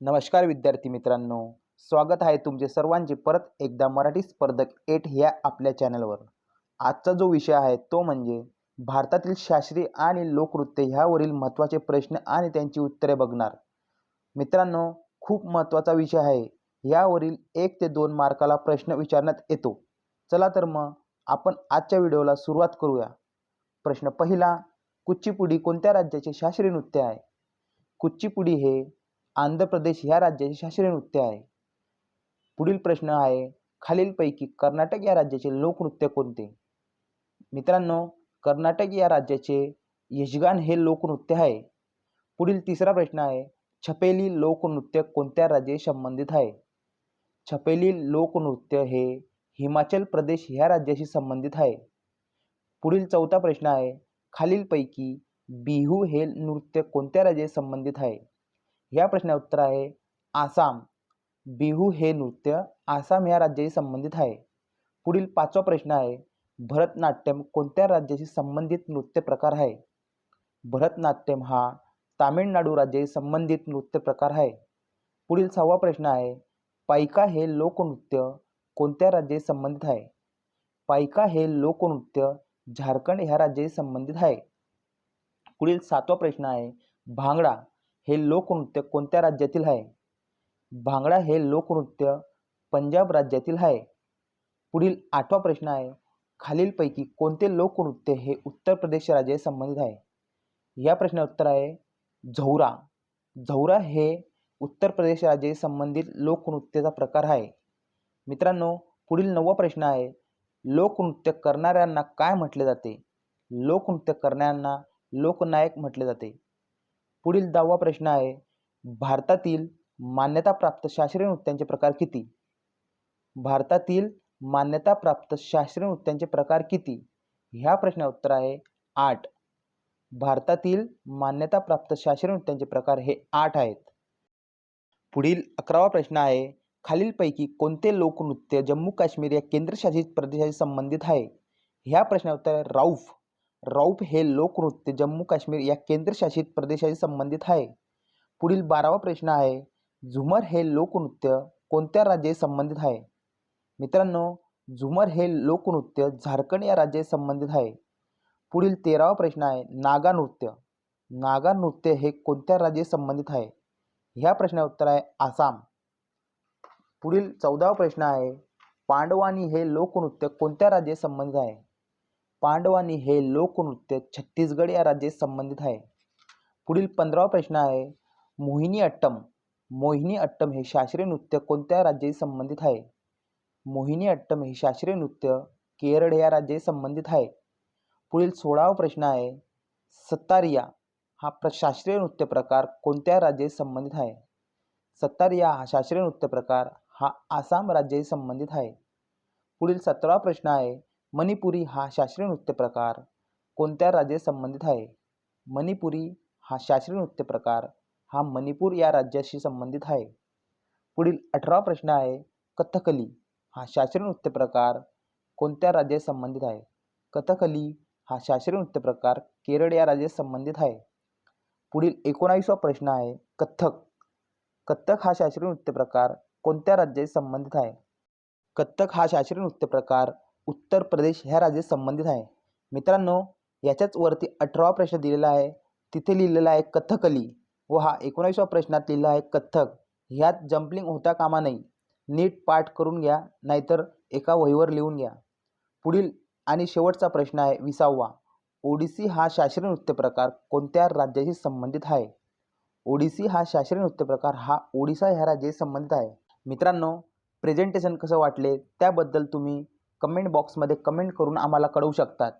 नमस्कार विद्यार्थी मित्रांनो. स्वागत आहे तुमचे सर्वांचे परत एकदा मराठी स्पर्धक एट ह्या आपल्या चॅनलवर. आजचा जो विषय आहे तो म्हणजे भारतातील शास्त्रीय आणि लोकनृत्य ह्यावरील महत्त्वाचे प्रश्न आणि त्यांची उत्तरे बघणार. मित्रांनो खूप महत्त्वाचा विषय आहे. यावरील एक ते दोन मार्काला प्रश्न विचारण्यात येतो. चला तर मग आपण आजच्या व्हिडिओला सुरुवात करूया. प्रश्न पहिला कुच्चीपुडी कोणत्या राज्याचे शास्त्रीय नृत्य आहे? कुच्चीपुडी हे आंध्र प्रदेश ह्या राज्याचे शास्त्रीय नृत्य आहे. पुढील प्रश्न आहे खालीलपैकी कर्नाटक या राज्याचे लोकनृत्य कोणते? मित्रांनो कर्नाटक या राज्याचे यजगान हे लोकनृत्य आहे. पुढील तिसरा प्रश्न आहे छपेली लोकनृत्य कोणत्या राज्याशी संबंधित आहे? छपेली लोकनृत्य हे हिमाचल प्रदेश ह्या राज्याशी संबंधित आहे. पुढील चौथा प्रश्न आहे खालीलपैकी बिहू हे नृत्य कोणत्या राज्याशी संबंधित आहे? या प्रश्नाचे उत्तर आहे आसाम. बिहू हे नृत्य आसाम या राज्याशी संबंधित आहे. पुढील पाचवा प्रश्न आहे भरतनाट्यम कोणत्या राज्याशी संबंधित नृत्य प्रकार आहे? भरतनाट्यम हा तामिळनाडू राज्याशी संबंधित नृत्य प्रकार आहे. पुढील सहावा प्रश्न आहे पायका हे लोकनृत्य कोणत्या राज्याशी संबंधित आहे? पायका हे लोकनृत्य झारखंड ह्या राज्याशी संबंधित आहे. पुढील सातवा प्रश्न आहे भांगडा हे लोकनृत्य कोणत्या राज्यातील आहे? भांगडा हे लोकनृत्य पंजाब राज्यातील आहे. पुढील आठवा प्रश्न आहे खालीलपैकी कोणते लोकनृत्य हे उत्तर प्रदेश राज्याशी संबंधित आहे? या प्रश्नाचं उत्तर आहे झौरा. झौरा हे उत्तर प्रदेश राज्याशी संबंधित लोकनृत्याचा प्रकार आहे. मित्रांनो पुढील नववा प्रश्न आहे लोकनृत्य करणाऱ्यांना काय म्हटले जाते? लोकनृत्य करणाऱ्यांना लोकनायक म्हटले जाते. पुढील दहावा प्रश्न आहे भारतातील मान्यताप्राप्त शास्त्रीय नृत्यांचे प्रकार किती? भारतातील मान्यताप्राप्त शास्त्रीय नृत्यांचे प्रकार किती? ह्या प्रश्नाचे उत्तर आहे आठ. भारतातील मान्यताप्राप्त शास्त्रीय नृत्यांचे प्रकार हे आठ आहेत. पुढील अकरावा प्रश्न आहे खालीलपैकी कोणते लोकनृत्य जम्मू काश्मीर या केंद्रशासित प्रदेशाशी संबंधित आहे? ह्या प्रश्नाचे उत्तर आहे राऊफ. रौफ हे लोकनृत्य जम्मू काश्मीर या केंद्रशासित प्रदेशाशी संबंधित आहे. पुढील बारावा प्रश्न आहे झुमर हे लोकनृत्य कोणत्या राज्याशी संबंधित आहे? मित्रांनो झुमर हे लोकनृत्य झारखंड या राज्याशी संबंधित आहे. पुढील तेरावा प्रश्न आहे नागा नृत्य. नागा नृत्य हे कोणत्या राज्याशी संबंधित आहे? ह्या प्रश्नाचे उत्तर आहे आसाम. पुढील चौदावा प्रश्न आहे पांडवानी हे लोकनृत्य कोणत्या राज्याशी संबंधित आहे? पांडवानी हे लोकनृत्य छत्तीसगड या राज्याशी संबंधित आहे. पुढील पंधरावा प्रश्न आहे मोहिनी अट्टम मोहिनी अट्टम हे शास्त्रीय नृत्य कोणत्या राज्याशी संबंधित आहे? मोहिनी अट्टम हे शास्त्रीय नृत्य केरळ या राज्याशी संबंधित आहे. पुढील सोळावा प्रश्न आहे सत्तारिया हा प्र शास्त्रीय नृत्य प्रकार कोणत्या राज्याशी संबंधित आहे? सत्तारिया हा शास्त्रीय नृत्य प्रकार हा आसाम राज्याशी संबंधित आहे. पुढील सतरावा प्रश्न आहे मणिपुरी हा शास्त्रीय नृत्य प्रकार कोणत्या राज्याशी संबंधित आहे? मणिपुरी हा शास्त्रीय नृत्य प्रकार हा मणिपूर या राज्याशी संबंधित आहे. पुढील अठरावा प्रश्न आहे कथकली हा शास्त्रीय नृत्य प्रकार कोणत्या राज्याशी संबंधित आहे? कथकली हा शास्त्रीय नृत्य प्रकार केरळ या राज्याशी संबंधित आहे. पुढील एकोणावीसवा प्रश्न आहे कथ्थक. कथ्थक हा शास्त्रीय नृत्य प्रकार कोणत्या राज्याशी संबंधित आहे? कथ्थक हा शास्त्रीय नृत्य प्रकार उत्तर प्रदेश ह्या राज्याशी संबंधित आहे. मित्रांनो याच्याच वरती अठरावा प्रश्न दिलेला आहे. तिथे लिहिलेला आहे कथकली व हा एकोणावीसवा प्रश्नात लिहिला आहे कथ्थक ह्यात जम्पलिंग होता कामा नाही नीट पाठ करून घ्या नाहीतर एका वहीवर लिहून घ्या. पुढील आणि शेवटचा प्रश्न आहे विसावा. ओडिसी हा शास्त्रीय नृत्य प्रकार कोणत्या राज्याशी संबंधित आहे? ओडिसी हा शास्त्रीय नृत्य प्रकार हा ओडिसा ह्या राज्याशी संबंधित आहे. मित्रांनो प्रेझेंटेशन कसं वाटले? त्याबद्दल तुम्ही कमेंट बॉक्समध्ये कमेंट करून आम्हाला कळवू शकतात.